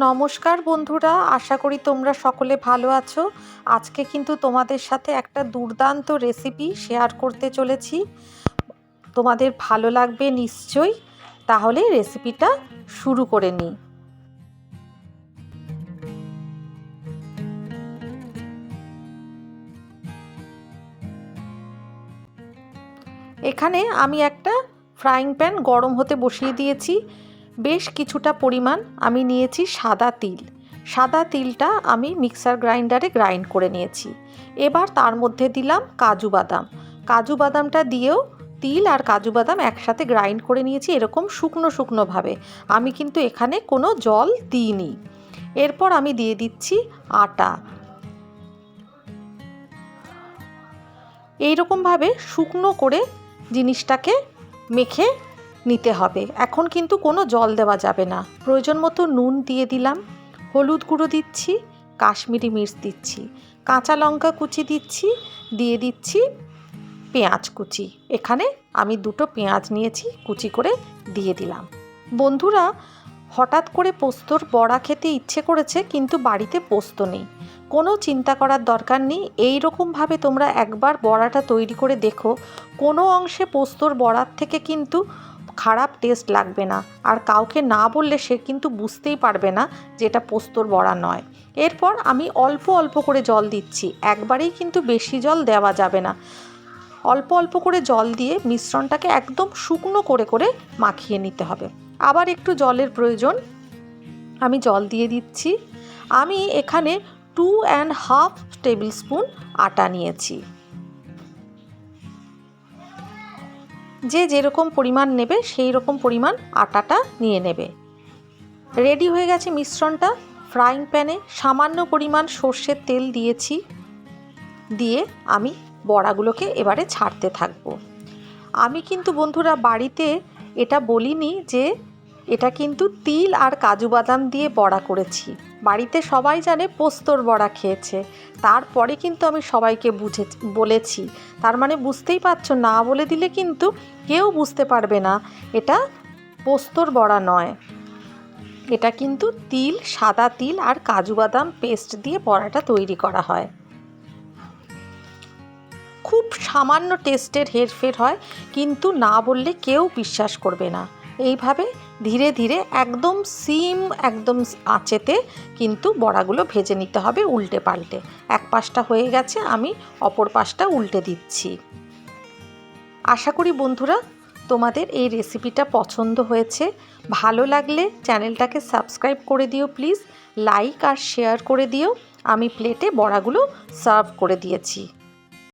নমস্কার বন্ধুরা, আশা করি তোমরা সকলে ভালো আছো। আজকে কিন্তু তোমাদের সাথে একটা দুর্দান্ত রেসিপি শেয়ার করতে চলেছি। তোমাদের ভালো লাগবে নিশ্চয়ই। তাহলে রেসিপিটা শুরু করে নিই। এখানে আমি একটা ফ্রাইং প্যান গরম হতে বসিয়ে দিয়েছি। বেশ কিছুটা পরিমাণ আমি নিয়েছি সাদা তিল। সাদা তিলটা আমি মিক্সার গ্রাইন্ডারে গ্রাইন্ড করে নিয়েছি। এবার তার মধ্যে দিলাম কাজু বাদাম। কাজু বাদামটা দিয়েও তিল আর কাজু বাদাম একসাথে গ্রাইন্ড করে নিয়েছি এরকম শুকনো শুকনোভাবে আমি কিন্তু এখানে কোনো জল দিইনি। এরপর আমি দিয়ে দিচ্ছি আটা। এইরকমভাবে শুকনো করে জিনিসটাকে মেখে নিতে হবে। এখন কিন্তু কোনো জল দেওয়া যাবে না। প্রয়োজন মতো নুন দিয়ে দিলাম, হলুদ গুঁড়ো দিচ্ছি, কাশ্মীরি মির্চ দিচ্ছি, কাঁচা লঙ্কা কুচি দিচ্ছি, দিয়ে দিচ্ছি পেঁয়াজ কুচি। এখানে আমি দুটো পেঁয়াজ নিয়েছি, কুচি করে দিয়ে দিলাম। বন্ধুরা, হঠাৎ করে পোস্তর বড়া খেতে ইচ্ছে করেছে, কিন্তু বাড়িতে পোস্ত নেই। কোনো চিন্তা করার দরকার নেই। এই রকমভাবে তোমরা একবার বড়াটা তৈরি করে দেখো। কোনো অংশে পোস্তর বড়ার থেকে কিন্তু খারাপ টেস্ট লাগবে না। আর কাউকে না বললে সে কিন্তু বুঝতেই পারবে না যে এটা পোস্তর বড়া নয়। এরপর আমি অল্প অল্প করে জল দিচ্ছি। একবারেই কিন্তু বেশি জল দেওয়া যাবে না। অল্প অল্প করে জল দিয়ে মিশ্রণটাকে একদম শুকনো করে করে মাখিয়ে নিতে হবে। আবার একটু জলের প্রয়োজন। আমি জল দিয়ে দিচ্ছি। আমি এখানে two and half tablespoon আটা নিয়েছি। যে যেরকম পরিমাণ নেবে, সেই রকম পরিমাণ আটাটা নিয়ে নেবে। রেডি হয়ে গেছে মিশ্রণটা। ফ্রাইং প্যানে সামান্য পরিমাণ সর্ষের তেল দিয়েছি। দিয়ে আমি বড়াগুলোকে এবারে ছাড়তে থাকব। আমি কিন্তু বন্ধুরা বাড়িতে এটা বলিনি যে এটা কিন্তু তিল আর কাজু বাদাম দিয়ে বড়া করেছি। বাড়িতে সবাই জানে পোস্তর বড়া খেয়েছে। তারপরে কিন্তু আমি সবাইকে বুঝে, বলেছি। তার মানে বুঝতেই পারছ, না বলে দিলে কিন্তু কেউ বুঝতে পারবে না। এটা পোস্তর বড়া নয়। এটা কিন্তু তিল, সাদা তিল আর কাজু বাদাম পেস্ট দিয়ে বড়াটা তৈরি করা হয়। খুব সামান্য টেস্টের হেরফের হয়, কিন্তু না বললে কেউ বিশ্বাস করবে না। এইভাবে ধীরে ধীরে একদম সিম, একদম আঁচেতে কিন্তু বড়াগুলো ভেজে নিতে হবে উল্টে পাল্টে। এক পাশটা হয়ে গেছে, আমি অপর পাশটা উল্টে দিচ্ছি। আশা করি বন্ধুরা, তোমাদের এই রেসিপিটা পছন্দ হয়েছে। ভালো লাগলে চ্যানেলটাকে সাবস্ক্রাইব করে দিও প্লিজ। লাইক আর শেয়ার করে দিও। আমি প্লেটে বড়াগুলো সার্ভ করে দিয়েছি।